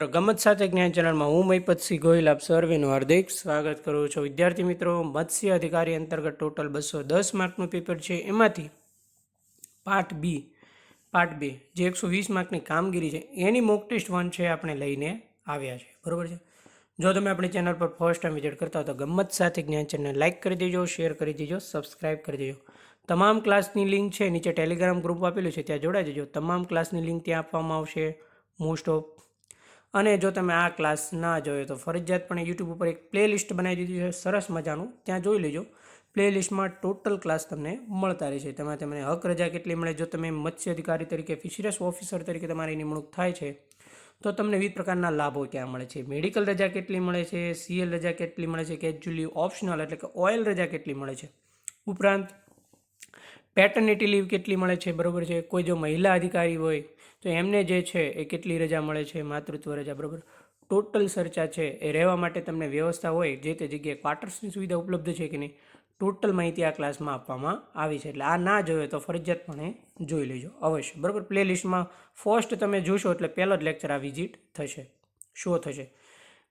ગમત સાથે જ્ઞાન ચેનલમાં હું મહિપતસિંહ ગોહિલ, આપ સર્વેનું હાર્દિક સ્વાગત કરું છું. વિદ્યાર્થી મિત્રો, મત્સ્ય અધિકારી અંતર્ગત ટોટલ બસો દસ માર્કનું પેપર છે. એમાંથી પાર્ટ બી, પાર્ટ બે, જે એકસો વીસ માર્કની કામગીરી છે, એની મોક ટેસ્ટ વન છે આપણે લઈને આવ્યા છે. બરાબર છે? જો તમે આપણી ચેનલ પર ફર્સ્ટ ટાઈમ વિઝિટ કરતા હો તો ગમત સાથે જ્ઞાન ચેનલને લાઇક કરી દેજો, શેર કરી દેજો, સબસ્ક્રાઇબ કરી દેજો. તમામ ક્લાસની લિંક છે, નીચે ટેલિગ્રામ ગ્રુપ આપેલું છે, ત્યાં જોડાઈ દેજો તમામ ક્લાસની લિંક ત્યાં આપવામાં આવશે. મોસ્ટ ઓફ અને જો તમે આ ક્લાસ ના જોયો તો ફરજિયાતપણે યુટ્યુબ ઉપર એક પ્લેલિસ્ટ બનાવી દીધી છે, સરસ મજાનું. ત્યાં જોઈ લેજો. પ્લેલિસ્ટમાં ટોટલ ક્લાસ તમને મળતા રહેશે. તેમાં તમને હક રજા કેટલી મળે, જો તમે મત્સ્ય અધિકારી તરીકે ફિશરીસ ઓફિસર તરીકે તમારી નિમણૂક થાય છે, તો તમને વિવિધ પ્રકારના લાભો ક્યાં મળે છે. મેડિકલ રજા કેટલી મળે છે સીએલ રજા કેટલી મળે છે કેજ્યુઅલી ઓપ્શનલ એટલે કે ઓઇલ રજા કેટલી મળે છે. ઉપરાંત પેટર્નિટી લીવ કેટલી મળે છે, બરાબર છે? કોઈ જો મહિલા અધિકારી હોય તો એમને જે છે એ કેટલી રજા મળે છે, માતૃત્વ રજા, બરાબર? ટોટલ ચર્ચા છે એ રહેવા માટે તમને વ્યવસ્થા હોય જે તે જગ્યાએ ક્વાર્ટર્સની સુવિધા ઉપલબ્ધ છે કે નહીં ટોટલ માહિતી આ ક્લાસમાં આપવામાં આવી છે. એટલે આ ના જોયો તો ફરજિયાતપણે જોઈ લેજો અવશ્ય, બરાબર? પ્લેલિસ્ટમાં ફર્સ્ટ તમે જોશો એટલે પહેલો જ લેક્ચર આ વિઝિટ થશે શો થશે.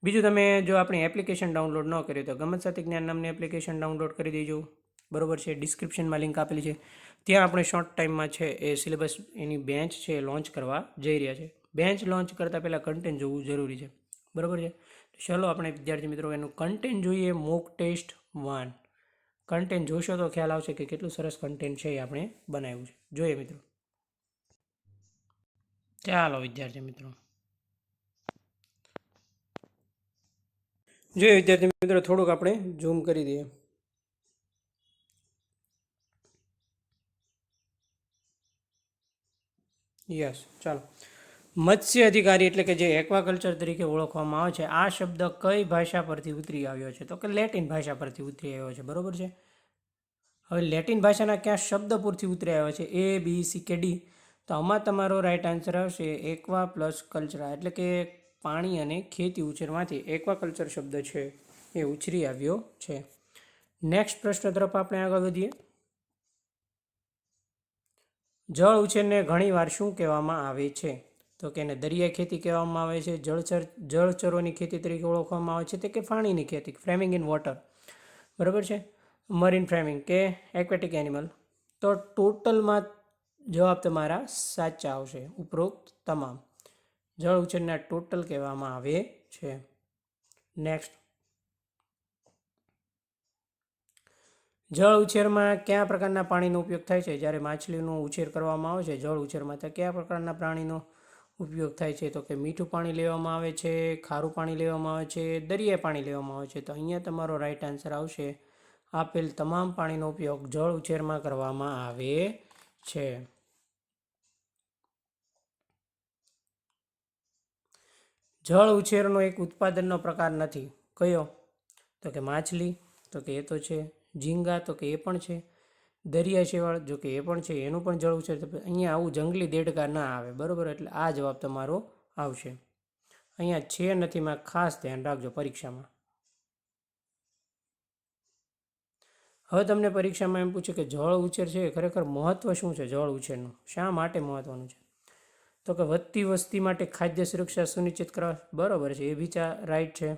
બીજું તમે જો આપણી એપ્લિકેશન ડાઉનલોડ ન કરી તો ગમત સાથે જ્ઞાન નામની એપ્લિકેશન ડાઉનલોડ કરી દેજો, બરોબર છે? ડિસ્ક્રિપ્શનમાં લિંક આપેલી છે. ત્યાં આપણે શોર્ટ ટાઈમમાં છે, એ સિલેબસ એની બેન્ચ છે, એ લોન્ચ કરવા જઈ રહ્યા છે. બેન્ચ લોન્ચ કરતાં પહેલાં કન્ટેન્ટ જોવું જરૂરી છે. બરાબર છે? ચલો આપણે, વિદ્યાર્થી મિત્રો, એનું કન્ટેન્ટ જોઈએ મોક ટેસ્ટ વન કન્ટેન્ટ જોશો તો ખ્યાલ આવશે કે કેટલું સરસ કન્ટેન્ટ છે એ આપણે બનાવ્યું છે. જોઈએ મિત્રો. ચાલો વિદ્યાર્થી મિત્રો. જોઈએ વિદ્યાર્થી મિત્રો, થોડુંક આપણે ઝૂમ કરી દઈએ. યસ ચાલો. મત્સ્ય અધિકારી એટલે કે જે એક્વાકલ્ચર તરીકે ઓળખવામાં આવે છે, આ શબ્દ કઈ ભાષા પરથી ઉતરી આવ્યો છે? તો કે લેટિન ભાષા પરથી ઉતરી આવ્યો છે, બરોબર છે? હવે લેટિન ભાષાના ક્યાં શબ્દ પૂરથી ઉતરી આવ્યો છે? એ બી સી કે ડી તો આમાં તમારો રાઈટ આન્સર આવશે એક્વા પ્લસ કલ્ચરા એટલે કે પાણી અને ખેતી ઉછેરમાંથી એક્વાકલ્ચર શબ્દ છે એ ઉછરી આવ્યો છે. નેક્સ્ટ પ્રશ્ન તરફ આપણે આગળ વધીએ. જળ ઉછેરને ઘણીવાર શું કહેવામાં આવે છે? તો કે એને દરિયાઈ ખેતી કહેવામાં આવે છે, જળચર, જળચરોની ખેતી તરીકે ઓળખવામાં આવે છે, તે કે પાણીની ખેતી, ફ્રેમિંગ ઇન વોટર. બરાબર છે? મરીન ફ્રેમિંગ કે એક્વેટિક એનિમલ. તો ટોટલમાં જવાબ તમારા સાચા આવશે, ઉપરોક્ત તમામ. જળ ઉછેરના ટોટલ કહેવામાં આવે છે. નેક્સ્ટ. જળ ઉછેરમાં કયા પ્રકારના પાણીનો ઉપયોગ થાય છે? જ્યારે માછલીનો ઉછેર કરવામાં આવે છે, જળ ઉછેરમાં તો કયા પ્રકારના પ્રાણીનો ઉપયોગ થાય છે? તો કે મીઠું પાણી લેવામાં આવે છે, ખારું પાણી લેવામાં આવે છે, દરિયાઈ પાણી લેવામાં આવે છે. તો અહીંયા તમારો રાઈટ આન્સર આવશે, આપેલ તમામ પાણીનો ઉપયોગ જળ ઉછેરમાં કરવામાં આવે છે. જળ ઉછેરનો એક ઉત્પાદનનો પ્રકાર નથી. કયો? તો કે માછલી. તો કે એ તો છે. ઝીંગા તો કે એ પણ છે. દરિયા શેવાળ જો કે એ પણ છે, એનું પણ જળ ઉછેર અહીંયા આવું જંગલી દેડકા ના આવે, બરાબર? એટલે આ જવાબ તમારો આવશે. અહીંયા છે નથીમાં ખાસ ધ્યાન રાખજો પરીક્ષામાં. હવે તમને પરીક્ષામાં એમ પૂછે કે જળ ઉછેર છે ખરેખર મહત્ત્વ શું છે, જળ ઉછેરનું? શા માટે મહત્ત્વનું છે? તો કે વધતી વસ્તી માટે ખાદ્ય સુરક્ષા સુનિશ્ચિત કરવા, બરાબર છે, એ બી રાઈટ છે.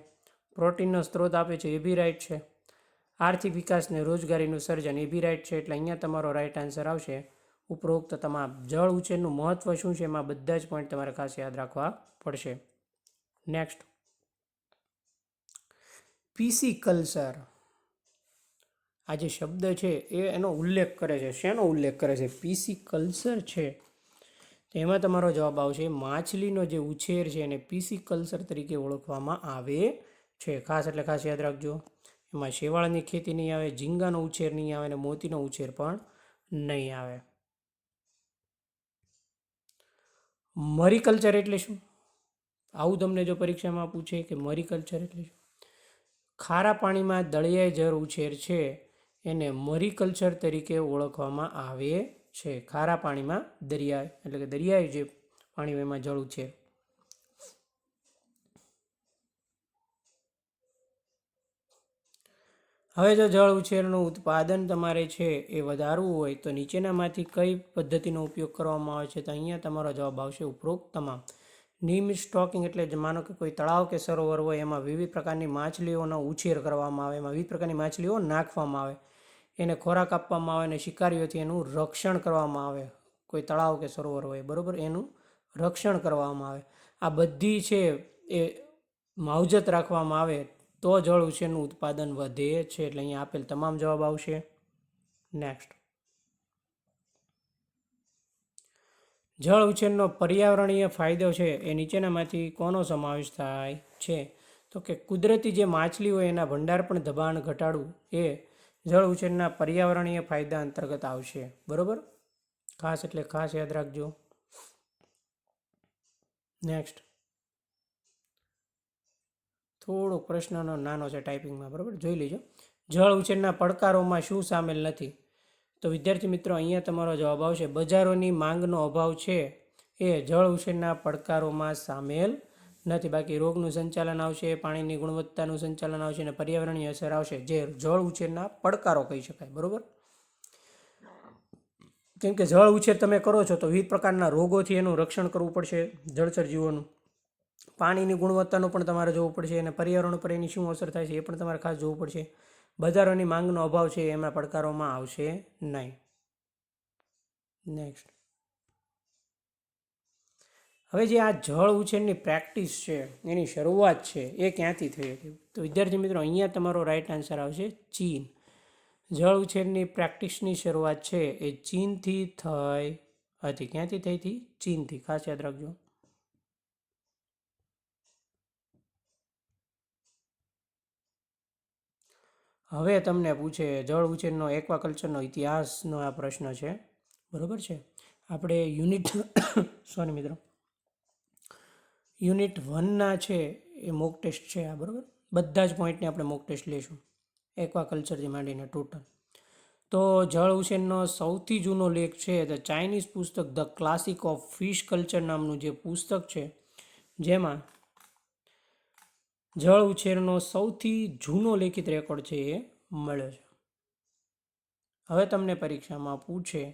પ્રોટીનનો સ્ત્રોત આપે છે, એ બી રાઈટ છે. આર્થિક વિકાસને રોજગારીનું સર્જન, એ બી રાઇટ છે. એટલે અહીંયા તમારો રાઇટ આન્સર આવશે. ઉપરોક્ત તમામ જળ ઉછેરનું મહત્ત્વ શું છે, એમાં બધા જ પોઈન્ટ તમારે ખાસ યાદ રાખવા પડશે. નેક્સ્ટ પીસી કલ્ચર આ જે શબ્દ છે, એ એનો ઉલ્લેખ કરે છે. શેનો ઉલ્લેખ કરે છે? પીસી કલ્ચર છે. તો એમાં તમારો જવાબ આવશે, માછલીનો જે ઉછેર છે એને પીસી કલ્ચર તરીકે ઓળખવામાં આવે છે. ખાસ એટલે ખાસ યાદ રાખજો. એમાં શેવાળની ખેતી નહીં આવે, ઝીંગાનો ઉછેર નહીં આવે અને મોતીનો ઉછેર પણ નહીં આવે. મરીકલ્ચર એટલે શું? આવું તમને જો પરીક્ષામાં પૂછે કે મરીકલ્ચર એટલે શું? ખારા પાણીમાં દળિયાઈ જર ઉછેર છે, એને મરીકલ્ચર તરીકે ઓળખવામાં આવે છે. ખારા પાણીમાં દરિયા એટલે કે દરિયાઈ જે પાણી એમાં જળ ઉછેર હવે જો જળ ઉછેરનું ઉત્પાદન તમારે છે એ વધારવું હોય તો નીચેનામાંથી કઈ પદ્ધતિનો ઉપયોગ કરવામાં આવે છે તો અહીંયા તમારો જવાબ આવશે ઉપરોક્ત તમામ. નિયમિત સ્ટોકિંગ એટલે જ માનો કે કોઈ તળાવ કે સરોવર હોય એમાં વિવિધ પ્રકારની માછલીઓનો ઉછેર કરવામાં આવે, એમાં વિવિધ પ્રકારની માછલીઓ નાખવામાં આવે. એને ખોરાક આપવામાં આવે અને શિકારીઓથી એનું રક્ષણ કરવામાં આવે. કોઈ તળાવ કે સરોવર હોય, બરાબર? એનું રક્ષણ કરવામાં આવે. આ બધી છે એ માવજત રાખવામાં આવે તો જળ ઉછેરનું ઉત્પાદન વધે છે એટલે અહીંયા આપેલ તમામ જવાબ આવશે. નેક્સ્ટ જળ ઉછેરનો પર્યાવરણીય ફાયદો છે એ નીચેનામાંથી કોનો સમાવેશ થાય છે? તો કે કુદરતી જે માછલી હોય એના ભંડાર પણ દબાણ ઘટાડવું એ જળ ઉછેરના પર્યાવરણીય ફાયદા અંતર્ગત આવશે. બરાબર? ખાસ એટલે ખાસ યાદ રાખજો. નેક્સ્ટ થોડોક પ્રશ્નનો નાનો છે ટાઈપિંગમાં, બરાબર? જોઈ લેજો. જળ ઉછેરના પડકારોમાં શું સામેલ નથી? તો વિદ્યાર્થી મિત્રો, અહીંયા તમારો જવાબ આવશે, બજારોની માંગનો અભાવ છે એ જળ ઉછેરના પડકારોમાં સામેલ નથી. બાકી રોગનું સંચાલન આવશે, પાણીની ગુણવત્તાનું સંચાલન આવશે અને પર્યાવરણીય અસર આવશે. જે જળ ઉછેરના પડકારો કહી શકાય, બરાબર? કેમ કે જળ ઉછેર તમે કરો છો તો વિવિધ પ્રકારના રોગોથી એનું રક્ષણ કરવું પડશે જળચર જીવોનું પાણીની ગુણવત્તાનું પણ તમારે જોવું પડશે અને પર્યાવરણ પર એની શું અસર થાય છે એ પણ તમારે ખાસ જોવું પડશે. બજારોની માંગનો અભાવ છે એમના પડકારોમાં આવશે નહીં. નેક્સ્ટ હવે જે આ જળ ઉછેરની પ્રેક્ટિસ છે, એની શરૂઆત છે, એ ક્યાંથી થઈ હતી? તો વિદ્યાર્થી મિત્રો, અહીંયા તમારો રાઈટ આન્સર આવશે ચીન. જળ ઉછેરની પ્રેક્ટિસની શરૂઆત છે એ ચીનથી થઈ હતી. ક્યાંથી થઈ હતી? ચીનથી. ખાસ યાદ રાખજો. હવે તમને પૂછે, જળ ઉછેરનો એક્વાકલ્ચરનો ઇતિહાસનો આ પ્રશ્ન છે. બરાબર છે? આપણે યુનિટ સોરી મિત્રો. યુનિટ વનના છે એ મોક ટેસ્ટ છે આ, બરાબર? બધા જ પોઈન્ટને આપણે મોક ટેસ્ટ લઈશું એક્વાકલ્ચરથી માંડીને ટોટલ તો જળ ઉછેરનો સૌથી જૂનો લેખ છે ધ ચાઇનીઝ પુસ્તક the classic of fish culture નામનું જે પુસ્તક છે, જેમાં જળ ઉછેરનો સૌથી જૂનો લેખિત રેકોર્ડ છે એ મળ્યો છે. હવે તમને પરીક્ષામાં પૂછે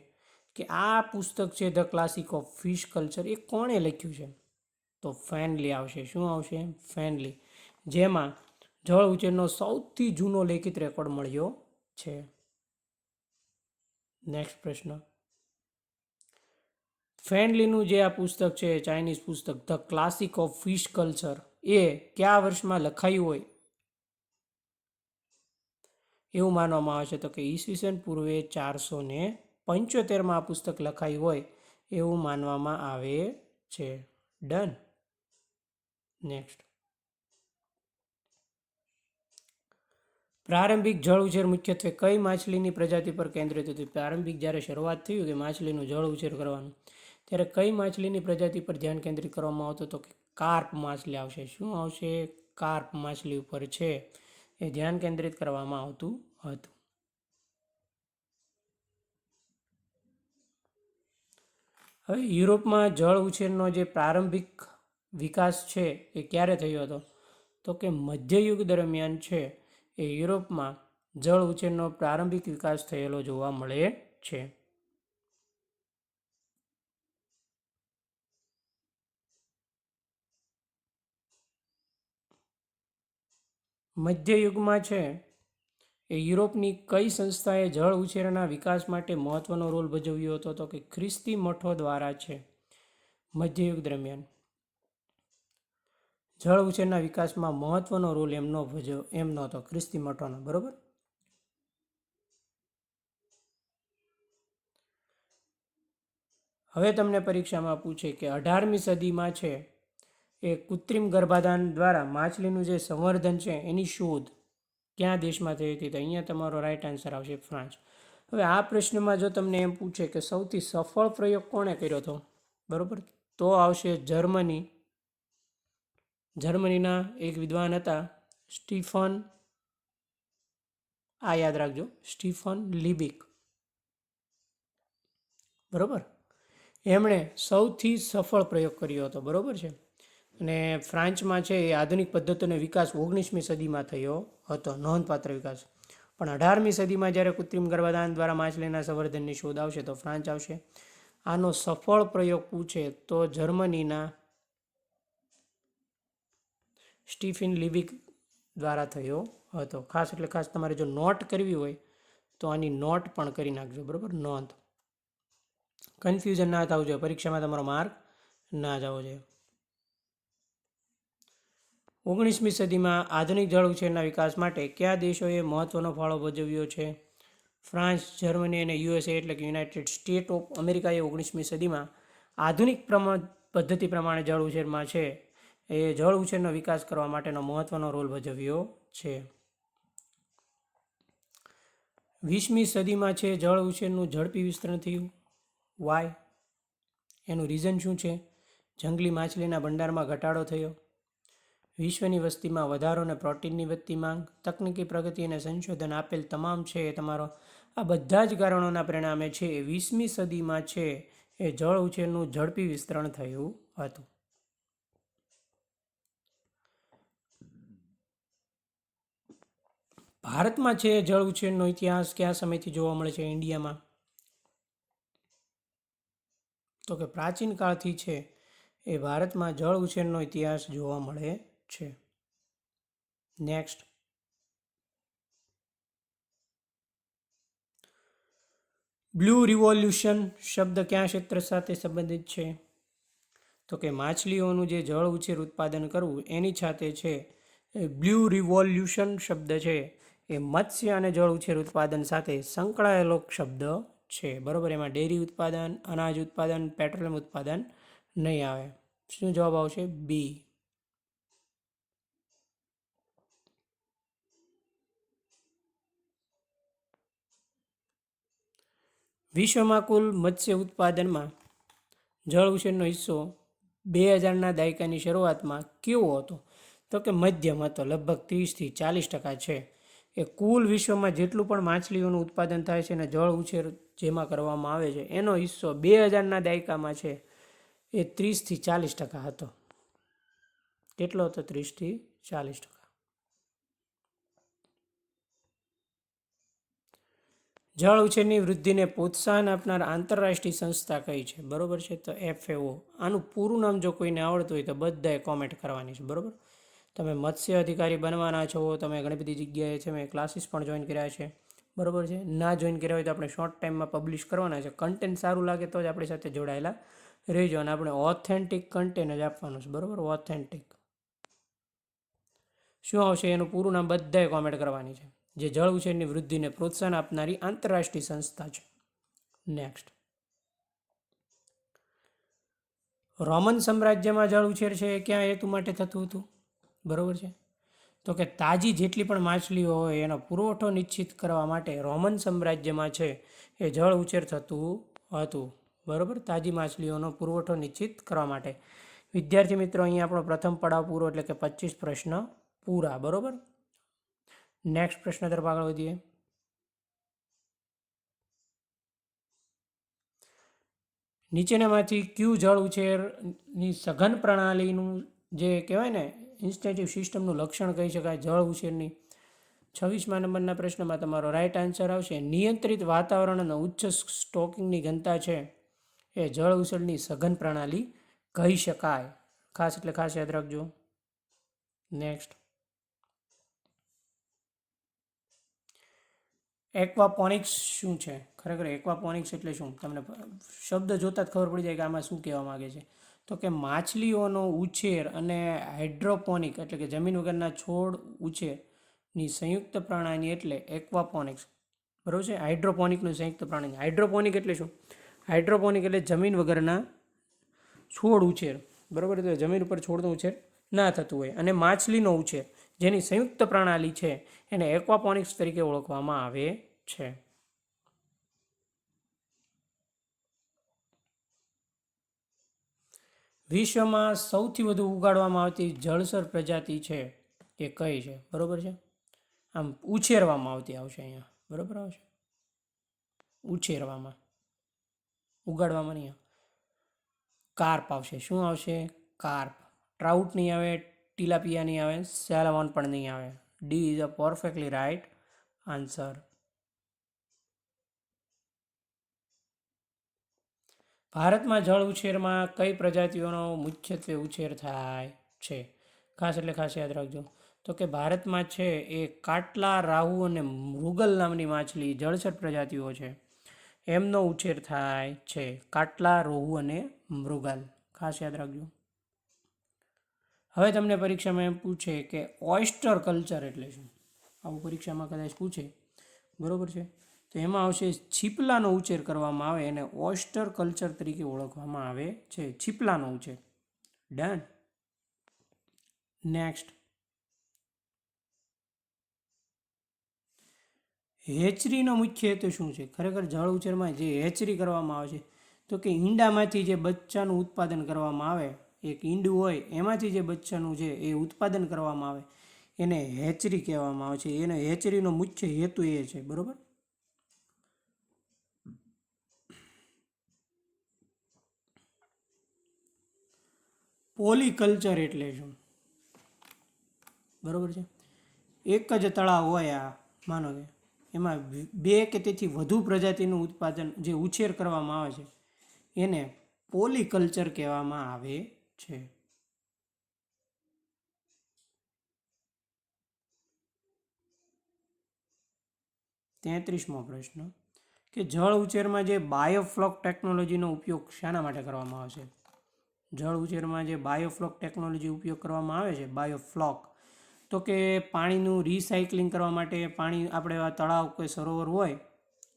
કે આ પુસ્તક છે the classic of fish culture એ કોણે લખ્યું છે? તો ફેનલી આવશે. શું આવશે? ફેનલી. જેમાં જળ ઉછેરનો સૌથી જૂનો લેખિત રેકોર્ડ મળ્યો છે. નેક્સ્ટ પ્રશ્ન. ફેન્ડલીનું જે આ પુસ્તક છે ચાઇનીઝ પુસ્તક the classic of fish culture એ કયા વર્ષમાં લખાયું હોય? એવું માનવામાં આવે છે તો કે ઈસવીસન પૂર્વે ચારસો ને પંચોતેરમાં આ પુસ્તક લખાયું હોય એવું માનવામાં આવે છે. ડન. નેક્સ્ટ. પ્રારંભિક જળ ઉછેર મુખ્યત્વે કઈ માછલીની પ્રજાતિ પર કેન્દ્રિત હતી? પ્રારંભિક જ્યારે શરૂઆત થયું કે માછલીનું જળ ઉછેર કરવાનું, ત્યારે કઈ માછલીની પ્રજાતિ પર ધ્યાન કેન્દ્રિત કરવામાં આવતું તો કે કાર્પ માછલી આવશે. શું આવશે? કાર્પ માછલી ઉપર છે. એ ધ્યાન કેન્દ્રિત કરવામાં આવતું હતું. હવે યુરોપમાં જળ ઉછેરનો જે પ્રારંભિક વિકાસ છે એ ક્યારે થયો હતો? તો કે મધ્યયુગ દરમિયાન છે. એ યુરોપમાં જળ ઉછેરનો પ્રારંભિક વિકાસ થયેલો જોવા મળે છે. મધ્યયુગમાં છે. એ યુરોપની કઈ સંસ્થાએ જળ ઉછેરના વિકાસ માટે મહત્વનો રોલ ભજવ્યો હતો તો કે ખ્રિસ્તી મઠો દ્વારા છે. મધ્યયુગ દરમિયાન. જળ ઉછેરના વિકાસમાં મહત્વનો રોલ એમનો ભજવ એમનો હતો ખ્રિસ્તી મઠોનો, બરોબર? હવે તમને પરીક્ષામાં પૂછે કે અઢારમી સદીમાં છે એ કૃત્રિમ ગર્ભાધાન દ્વારા માછલીનું જે સંવર્ધન છે, એની શોધ ક્યાં દેશમાં થઈ હતી? તો અહીંયા તમારો રાઈટ આન્સર આવશે ફ્રાન્સ. હવે આ પ્રશ્નમાં જો તમને એમ પૂછે કે સૌથી સફળ પ્રયોગ કોણે કર્યો હતો? બરાબર? તો આવશે જર્મની. જર્મનીના એક વિદ્વાન હતા, સ્ટીફન, આ યાદ રાખજો, સ્ટીફન લિબિક. બરાબર? એમણે સૌથી સફળ પ્રયોગ કર્યો હતો, બરાબર છે? અને ફ્રાન્સમાં છે એ આધુનિક પદ્ધતિનો વિકાસ ઓગણીસમી સદીમાં થયો હતો, નોંધપાત્ર વિકાસ. પણ અઢારમી સદીમાં જ્યારે કૃત્રિમ ગર્ભાધાન દ્વારા માછલીના સંવર્ધનની શોધ આવશે તો ફ્રાન્સ આવશે. આનો સફળ પ્રયોગ પૂછે તો જર્મનીના સ્ટીફિન લિવિક દ્વારા થયો હતો. ખાસ એટલે ખાસ તમારે જો નોટ કરવી હોય તો આની નોટ પણ કરી નાખજો, બરાબર? નોંધ. કન્ફ્યુઝન ના થવું જોઈએ, પરીક્ષામાં તમારો માર્ક ના જવો જોઈએ. ઓગણીસમી સદીમાં આધુનિક જળ ઉછેરના વિકાસ માટે કયા દેશોએ મહત્ત્વનો ફાળો ભજવ્યો છે? ફ્રાન્સ, જર્મની અને યુએસએ એટલે કે યુનાઇટેડ સ્ટેટ ઓફ અમેરિકાએ ઓગણીસમી સદીમાં આધુનિક પ્રમાણ, પદ્ધતિ પ્રમાણે જળ ઉછેરમાં છે. એ જળ ઉછેરનો વિકાસ કરવા માટેનો મહત્ત્વનો રોલ ભજવ્યો છે. વીસમી સદીમાં છે જળ ઉછેરનું ઝડપી વિસ્તરણ થયું. વાય એનું રીઝન શું છે? જંગલી માછલીના ભંડારમાં ઘટાડો થયો. વિશ્વની વસ્તીમાં વધારો અને પ્રોટીનની વધતી માંગ, તકનીકી પ્રગતિ અને સંશોધન આપેલ તમામ છે એ તમારો, આ બધા જ કારણોના પરિણામે છે એ વીસમી સદીમાં છે એ જળ ઉછેરનું ઝડપી વિસ્તરણ થયું હતું. ભારતમાં છે જળ ઉછેરનો ઇતિહાસ કયા સમયથી જોવા મળે છે ઇન્ડિયામાં? તો કે પ્રાચીન કાળથી છે એ ભારતમાં જળ ઉછેરનો ઇતિહાસ જોવા મળે છે. નેક્સ્ટ બ્લુ રિવોલ્યુશન શબ્દ કયા ક્ષેત્ર સાથે સંબંધિત છે? તો કે માછલીઓનું જે જળ ઉછેર ઉત્પાદન કરવું, એની સાથે છે. બ્લુ રિવોલ્યુશન શબ્દ છે. એ મત્સ્ય અને જળ ઉછેર ઉત્પાદન સાથે સંકળાયેલો શબ્દ છે. બરાબર? એમાં ડેરી ઉત્પાદન, અનાજ ઉત્પાદન, પેટ્રોલિયમ ઉત્પાદન નહીં આવે. શું જવાબ આવશે? બી વિશ્વમાં કુલ મત્સ્ય ઉત્પાદનમાં જળ ઉછેરનો હિસ્સો બે હજારના દાયકાની શરૂઆતમાં કેવો હતો? તો કે મધ્યમ હતો, લગભગ ત્રીસથી ચાલીસ ટકા છે. એ કુલ વિશ્વમાં જેટલું પણ માછલીઓનું ઉત્પાદન થાય છે અને જળ ઉછેર જેમાં કરવામાં આવે છે, એનો હિસ્સો બે હજારના દાયકામાં છે, એ ત્રીસથી ચાલીસ ટકા હતો. કેટલો હતો? ત્રીસથી ચાલીસ ટકા. જળ ઉછેરની વૃદ્ધિને પ્રોત્સાહન આપનાર આંતરરાષ્ટ્રીય સંસ્થા કઈ છે? બરોબર છે? તો એફએઓ આનું પૂરું નામ જો કોઈને આવડતું હોય તો બધાએ કોમેન્ટ કરવાની છે. બરાબર? તમે મત્સ્ય અધિકારી બનવાના છો, તમે ઘણી બધી જગ્યાએ છે મેં ક્લાસીસ પણ જોઈન કર્યા છે. બરોબર છે? ના જોઈન કર્યા હોય તો આપણે શોર્ટ ટાઈમમાં પબ્લિશ કરવાના છે. કન્ટેન્ટ સારું લાગે તો જ આપણી સાથે જોડાયેલા રહેજો અને આપણે ઓથેન્ટિક કન્ટેન્ટ જ આપવાનું છે. બરાબર? ઓથેન્ટિક શું આવશે? એનું પૂરું નામ બધાએ કોમેન્ટ કરવાની છે. જે જળ ઉછેરની વૃદ્ધિને પ્રોત્સાહન આપનારી આંતરરાષ્ટ્રીય સંસ્થા છે. નેક્સ્ટ રોમન સામ્રાજ્યમાં જળ ઉછેર છે એ ક્યાં હેતુ માટે થતું હતું? બરાબર છે? તો કે તાજી જેટલી પણ માછલીઓ હોય એનો પુરવઠો નિશ્ચિત કરવા માટે રોમન સામ્રાજ્યમાં છે એ જળ ઉછેર થતું હતું. બરાબર? તાજી માછલીઓનો પુરવઠો નિશ્ચિત કરવા માટે. વિદ્યાર્થી મિત્રો, અહીંયા આપણો પ્રથમ પડાવ પૂરો એટલે કે પચીસ પ્રશ્ન પૂરા. બરોબર? નેક્સ્ટ પ્રશ્ન તરફ આગળ વધીએ. નીચેનામાંથી ક્યુ જળ ઉછેરની સઘન પ્રણાલીનું જે કહેવાય ને ઇન્સ્ટેટિવ સિસ્ટમનું લક્ષણ કહી શકાય, જળ ઉછેરની. છવ્વીસમા નંબરના પ્રશ્નમાં તમારો રાઇટ આન્સર આવશે. નિયંત્રિત વાતાવરણ અને ઉચ્ચ સ્ટોકિંગની ઘનતા છે. એ જળ ઉછેરની સઘન પ્રણાલી કહી શકાય. ખાસ એટલે ખાસ યાદ રાખજો. નેક્સ્ટ એક્વાપોનિક્સ શું છે? ખરેખર એક્વાપોનિક્સ એટલે શું? તમને શબ્દ જોતાં જ ખબર પડી જાય કે આમાં શું કહેવા માગે છે. તો કે માછલીઓનો ઉછેર અને હાઇડ્રોપોનિક એટલે કે જમીન વગરના છોડ ઉછેરની સંયુક્ત પ્રણાલી એટલે એક્વાપોનિક્સ. બરાબર છે? હાઇડ્રોપોનિકનું સંયુક્ત પ્રણાલી હાઇડ્રોપોનિક એટલે શું? હાઇડ્રોપોનિક એટલે જમીન વગરના છોડ ઉછેર. બરાબર? તો જમીન ઉપર છોડનો ઉછેર ના થતું હોય. અને માછલીનો ઉછેર. જેની સંયુક્ત પ્રણાલી છે, એને એક્વાપોનિક્સ તરીકે ઓળખવામાં આવે છે. વિશ્વમાં સૌથી વધુ ઉગાડવામાં આવતી જળસર પ્રજાતિ છે એ કઈ છે? બરોબર છે? આમ ઉછેરવામાં આવતી આવશે અહીંયા. બરોબર આવશે? ઉછેરવામાં. ઉગાડવામાં નહીં કાર્પ આવશે. શું આવશે? કાર્પ. ટ્રાઉટ નહીં આવે ટીલાપિયા નહીં આવે સેલમોન પણ નહીં આવે. D is a perfectly right answer ભારતમાં જળ ઉછેરમાં કઈ પ્રજાતિઓનો મુખ્યત્વે ઉછેર થાય છે? ખાસ એટલે ખાસ યાદ રાખજો. તો કે ભારતમાં છે એ કાટલા, રાહુ અને મૃગલ નામની માછલી જળચર પ્રજાતિઓ છે. એમનો ઉછેર થાય છે કાટલા, રોહુ અને મૃગાલ. ખાસ યાદ રાખજો. હવે તમને પરીક્ષામાં એમ પૂછે કે ઓયસ્ટર કલ્ચર એટલે શું? આવું પરીક્ષામાં કદાચ પૂછે. બરાબર છે? તો એમાં આવશે છીપલાનો ઉછેર કરવામાં આવે એને ઓયસ્ટર કલ્ચર તરીકે ઓળખવામાં આવે છે. છીપલાનો ઉછેર. ડન નેક્સ્ટ હેચરીનો મુખ્ય હેતુ શું છે? ખરેખર જળ ઉછેરમાં જે હેચરી કરવામાં આવે છે, તો કે ઈંડામાંથી જે બચ્ચાનું ઉત્પાદન કરવામાં આવે એક ઈંડું હોય, એમાંથી જે બચ્ચાનું છે એ ઉત્પાદન કરવામાં આવે. એને હેચરી કહેવામાં આવે છે. એને હેચરીનો મુખ્ય હેતુ એ છે, બરોબર? પોલીકલ્ચર એટલે શું? બરાબર છે? એક જ તળાવ હોય આ, માનો કે. એમાં બે કે તેથી વધુ પ્રજાતિનું ઉત્પાદન જે ઉછેર કરવામાં આવે છે, એને પોલીકલ્ચર કહેવામાં આવે. છે. તેત્રીસમો પ્રશ્ન. કે જળ ઉછેરમાં જે બાયોફ્લોક ટેકનોલોજીનો ઉપયોગ શાના માટે કરવામાં આવે છે? જળ ઉછેરમાં જે બાયોફ્લોક ટેકનોલોજી ઉપયોગ કરવામાં આવે છે, બાયોફ્લોક, તો કે પાણીનું રિસાયકલિંગ કરવા માટે પાણી, આપણે આ તળાવ કોઈ સરોવર હોય,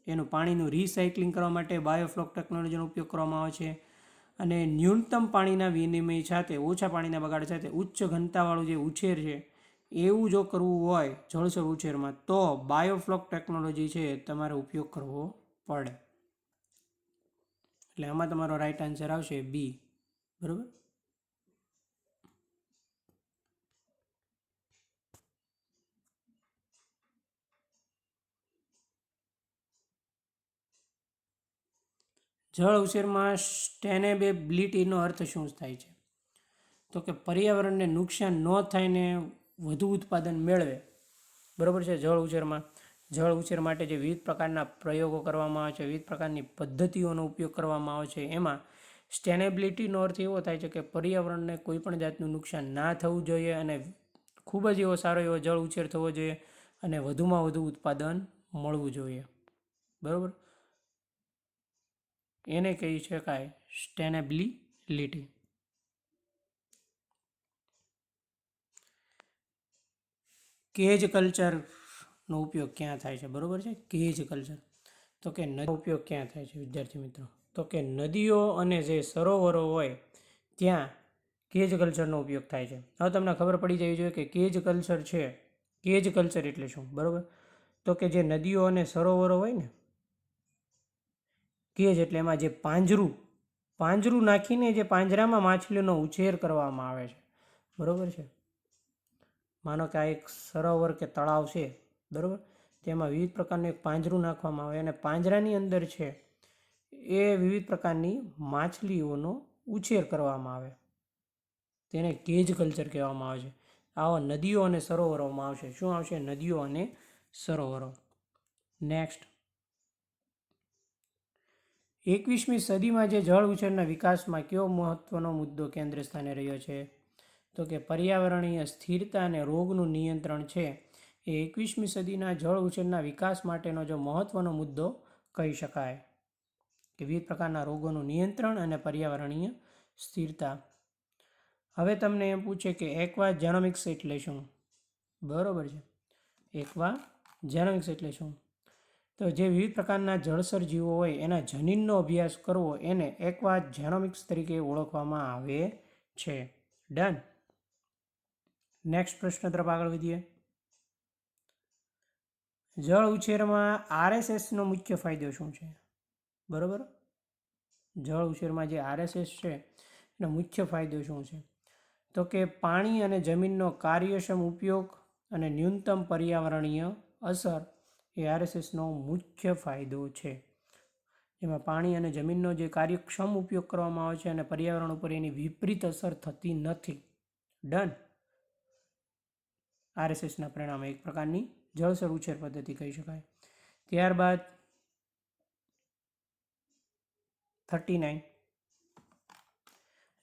એનું પાણીનું રિસાયકલિંગ કરવા માટે બાયોફ્લોક ટેકનોલોજીનો ઉપયોગ કરવામાં આવે છે? અને ન્યૂનતમ પાણીના વિનિમય સાથે, ઓછા પાણીના બગાડ સાથે ઉચ્ચ ઘનતાવાળું જે ઉછેર છે, એવું જો કરવું હોય જળચર ઉછેરમાં, તો બાયોફ્લોક ટેકનોલોજી છે તમારે ઉપયોગ કરવો પડે. એટલે આમાં તમારો રાઈટ આન્સર આવશે બી. બરાબર? જળ ઉછેરમાં સ્ટેનેબેબિલિટીનો અર્થ શું થાય છે? તો કે પર્યાવરણને નુકસાન ન થાય ને વધુ ઉત્પાદન મેળવે. બરાબર છે? જળ ઉછેરમાં. જળ ઉછેર માટે જે વિવિધ પ્રકારના પ્રયોગો કરવામાં આવે છે, વિવિધ પ્રકારની પદ્ધતિઓનો ઉપયોગ કરવામાં આવે છે, એમાં સ્ટેનેબિલિટીનો અર્થ એવો થાય છે કે પર્યાવરણને કોઈ પણ જાતનું નુકસાન ના થવું જોઈએ અને ખૂબ જ એવો સારો એવો જળ ઉછેર થવો જોઈએ અને વધુમાં વધુ ઉત્પાદન મળવું જોઈએ. બરાબર? એને કહી શકાય સ્ટેનેબિલિટી કેજ કલ્ચરનો ઉપયોગ ક્યાં થાય છે? બરાબર છે? Cage culture. તો કે નદી ઉપયોગ ક્યાં થાય છે, વિદ્યાર્થી મિત્રો? તો કે નદીઓ અને જે સરોવરો હોય, ત્યાં કેજ કલ્ચરનો ઉપયોગ થાય છે. હવે તમને ખબર પડી જવી જોઈએ કે કેજ કલ્ચર છે. કેજ કલ્ચર એટલે શું? બરાબર? તો કે જે નદીઓ અને સરોવરો હોય ને કેજ એટલે એમાં જે પાંજરું પાંજરું નાખીને જે પાંજરામાં માછલીનો ઉછેર કરવામાં આવે છે. બરાબર છે? માનો કે આ એક સરોવર કે તળાવ છે, બરાબર? તેમાં વિવિધ પ્રકારનું એક પાંજરું નાખવામાં આવે અને પાંજરાની અંદર છે, એ વિવિધ પ્રકારની માછલીઓનો ઉછેર કરવામાં આવે. તેને કેજ કલ્ચર કહેવામાં આવે છે. આવા નદીઓ અને સરોવરોમાં આવશે. શું આવશે? નદીઓ અને સરોવરો. નેક્સ્ટ. એકવીસમી સદીમાં જે જળ ઉછેરના વિકાસમાં કયો મહત્ત્વનો મુદ્દો કેન્દ્ર સ્થાને રહ્યો છે? તો કે પર્યાવરણીય સ્થિરતા અને રોગનું નિયંત્રણ છે એ એકવીસમી સદીના જળ ઉછેરના વિકાસ માટેનો જો મહત્ત્વનો મુદ્દો કહી શકાય. કે વિવિધ પ્રકારના રોગોનું નિયંત્રણ અને પર્યાવરણીય સ્થિરતા. હવે તમને એમ પૂછે કે એકવા જેનોમિક્સ એટલે શું? બરોબર છે. એકવા જેનોમિક્સ એટલે શું? તો જે વિવિધ પ્રકારના જળસર જીવો હોય એના જનીનનો અભ્યાસ કરવો એને એકવા જેનોમિક્સ તરીકે ઓળખવામાં આવે છે. ડન નેક્સ્ટ પ્રશ્ન તરફ આગળ વધીએ. જળ ઉછેરમાં આરએસએસનો મુખ્ય ફાયદો શું છે? બરાબર? જળ ઉછેરમાં જે આરએસએસ છે, એનો મુખ્ય ફાયદો શું છે? તો કે પાણી અને જમીનનો કાર્યક્ષમ ઉપયોગ અને ન્યૂનતમ પર્યાવરણીય અસર એ આરએસએસનો મુખ્ય ફાયદો છે. જેમાં પાણી અને જમીનનો જે કાર્યક્ષમ ઉપયોગ કરવામાં આવે છે અને પર્યાવરણ ઉપર એની વિપરીત અસર થતી નથી. ડન આરએસએસના પરિણામે એક પ્રકારની જળસર ઉછેર પદ્ધતિ કહી શકાય. ત્યારબાદ થર્ટી નાઇન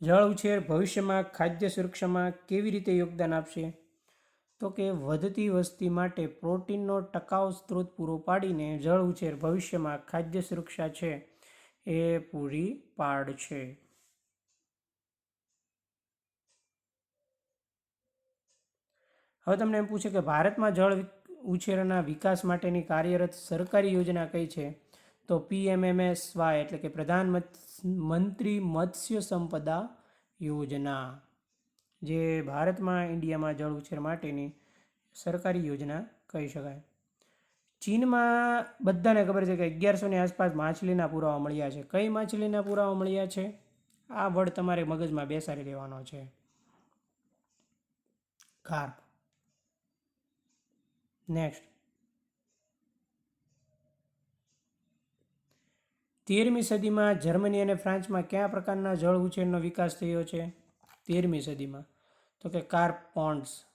જળ ઉછેર ભવિષ્યમાં ખાદ્ય સુરક્ષામાં કેવી રીતે યોગદાન આપશે? તો કે વધતી વસ્તી માટે પ્રોટીનનો ટકાઉ સ્ત્રોત પૂરો પાડીને જળ ઉછેર ભવિષ્યમાં ખાદ્ય સુરક્ષા છે એ પૂરી પાડશે હવે તમને એમ પૂછે કે ભારતમાં જળ ઉછેરના વિકાસ માટેની કાર્યરત સરકારી યોજના કઈ છે? તો પીએમએમએસવાય એટલે કે પ્રધાનમંત્રી મત્સ્ય સંપદા યોજના. જે ભારતમાં ઇન્ડિયામાં જળ ઉછેર માટેની સરકારી યોજના કહી શકાય. ચીનમાં બધાને ખબર છે કે અગિયારસોની આસપાસ માછલીના પુરાવા મળ્યા છે. કઈ માછલીના પુરાવા મળ્યા છે? આ વર્ડ તમારે મગજમાં બેસાડી દેવાનો છે. Carp next. તેરમી સદીમાં જર્મની અને ફ્રાન્સમાં કયા પ્રકારના જળ ઉછેરનો વિકાસ થયો છે? તેરમી સદીમાં. તો કે કાર પોન્ડ્સ.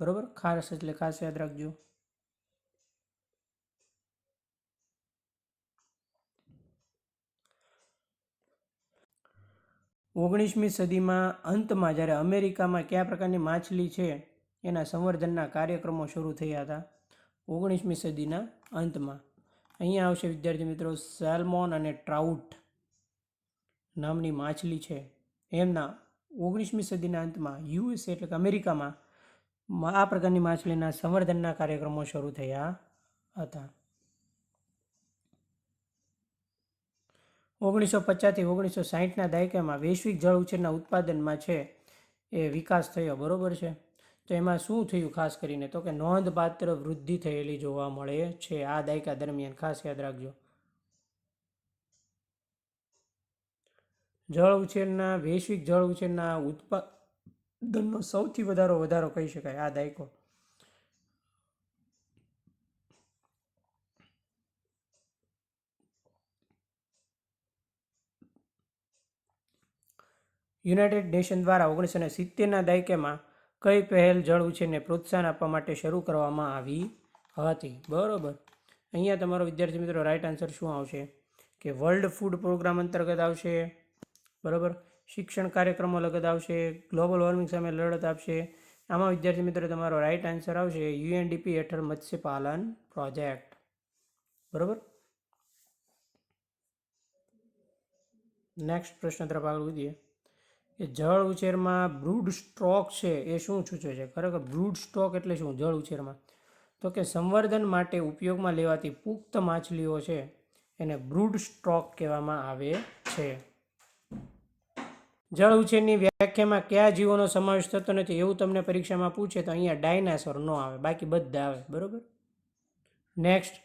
બરોબર? ખાસ એટલે ખાસ યાદ રાખજો. ઓગણીસમી સદીમાં અંતમાં જ્યારે અમેરિકામાં કયા પ્રકારની માછલી છે એના સંવર્ધનના કાર્યક્રમો શરૂ થયા હતા? ઓગણીસમી સદીના અંતમાં. અહીંયા આવશે વિદ્યાર્થી મિત્રો સેલ્મોન અને ટ્રાઉટ નામની માછલી છે. એમના ઓગણીસમી સદીના અંતમાં યુએસ એટલે કે અમેરિકામાં આ પ્રકારની માછલીના સંવર્ધનના કાર્યક્રમો શરૂ થયા હતા. ઓગણીસો પચાસથી ઓગણીસો સાહીઠના દાયકામાં વૈશ્વિક જળ ઉછેરના ઉત્પાદનમાં છે એ વિકાસ થયો, બરાબર છે? તો એમાં શું થયું ખાસ કરીને? તો કે નોંધપાત્ર વૃદ્ધિ થયેલી જોવા મળે છે આ દાયકા દરમિયાન, ખાસ યાદ રાખજો. જળ ઉછેરના, વૈશ્વિક જળ ઉછેરના ઉત્પાદનનો સૌથી વધારો વધારો કહી શકાય, આ દાયકો. યુનાઇટેડ નેશન દ્વારા ઓગણીસો ને સિત્તેરના દાયકામાં કઈ પહેલ જળ ઉછેરને પ્રોત્સાહન આપવા માટે શરૂ કરવામાં આવી હતી? બરાબર. અહીંયા તમારો વિદ્યાર્થી મિત્રો રાઈટ આન્સર શું આવશે? કે વર્લ્ડ ફૂડ પ્રોગ્રામ અંતર્ગત આવશે બરાબર? શિક્ષણ કાર્યક્રમો લગત આવશે ગ્લોબલ વોર્મિંગ સામે લડત આપશે. આમાં વિદ્યાર્થી મિત્રો, તમારો રાઈટ આન્સર આવશે યુએનડીપી હેઠળ મત્સ્યપાલન પ્રોજેક્ટ બરાબર? નેક્સ્ટ પ્રશ્ન તરફ આગળ વધીએ. કે જળ ઉછેરમાં બ્રૂડ સ્ટ્રોક છે, એ શું સૂચવે છે? ખરેખર બ્રૂડ સ્ટોક એટલે શું? જળ ઉછેરમાં. તો કે સંવર્ધન માટે ઉપયોગમાં લેવાતી પુખ્ત માછલીઓ છે, એને બ્રૂડ સ્ટ્રોક કહેવામાં આવે છે. જળ ઉછેરની વ્યાખ્યામાં કયા જીવોનો સમાવેશ થતો નથી એવું તમને પરીક્ષામાં પૂછે તો અહીંયા ડાયનાસોર ન આવે, બાકી બધા આવે, બરાબર? નેક્સ્ટ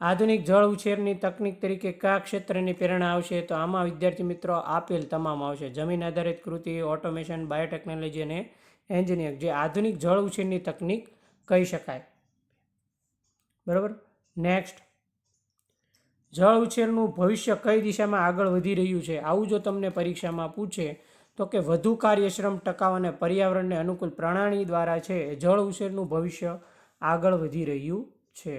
આધુનિક જળ ઉછેરની તકનીક તરીકે કયા ક્ષેત્રની પ્રેરણા આવશે? તો આમાં વિદ્યાર્થી મિત્રો આપેલ તમામ આવશે. જમીન આધારિત કૃતિ, ઓટોમેશન, બાયોટેકનોલોજી અને એન્જિનિયર જે આધુનિક જળ ઉછેરની તકનીક કહી શકાય. બરાબર? નેક્સ્ટ જળ ઉછેરનું ભવિષ્ય કઈ દિશામાં આગળ વધી રહ્યું છે, આવું જો તમને પરીક્ષામાં પૂછે, તો કે વધુ કાર્યશ્રમ ટકાવ અને પર્યાવરણને અનુકૂળ પ્રણાલી દ્વારા છે જળ ઉછેરનું ભવિષ્ય આગળ વધી રહ્યું છે.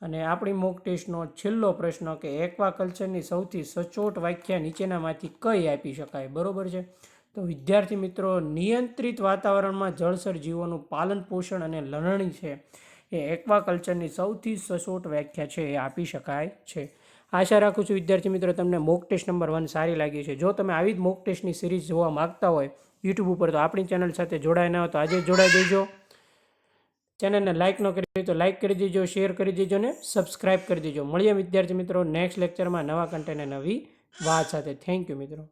અને આપણી મોક ટેસ્ટનો છેલ્લો પ્રશ્ન કે એક્વાકલ્ચરની સૌથી સચોટ વ્યાખ્યા નીચેનામાંથી કઈ આપી શકાય, બરોબર છે? તો વિદ્યાર્થી મિત્રો, નિયંત્રિત વાતાવરણમાં જળસર જીવોનું પાલન પોષણ અને લણણી છે. એ એક્વાકલ્ચરની સૌથી સચોટ વ્યાખ્યા છે એ આપી શકાય છે. આશા રાખું છું વિદ્યાર્થી મિત્રો તમને મોક ટેસ્ટ નંબર વન સારી લાગી છે જો તમે આવી જ મોક ટેસ્ટની સિરીઝ જોવા માગતા હોય યુટ્યુબ ઉપર તો આપણી ચેનલ સાથે જોડાય ન હોય તો આજે જોડાઈ દેજો. ચેનલને લાઇક ન કરી તો લાઇક કરી દેજો શેર કરી દેજો ને સબસ્ક્રાઇબ કરી દેજો. મળીએ વિદ્યાર્થી મિત્રો નેક્સ્ટ લેક્ચરમાં નવા કન્ટેન્ટ નવી વાત સાથે. થેન્ક યુ મિત્રો.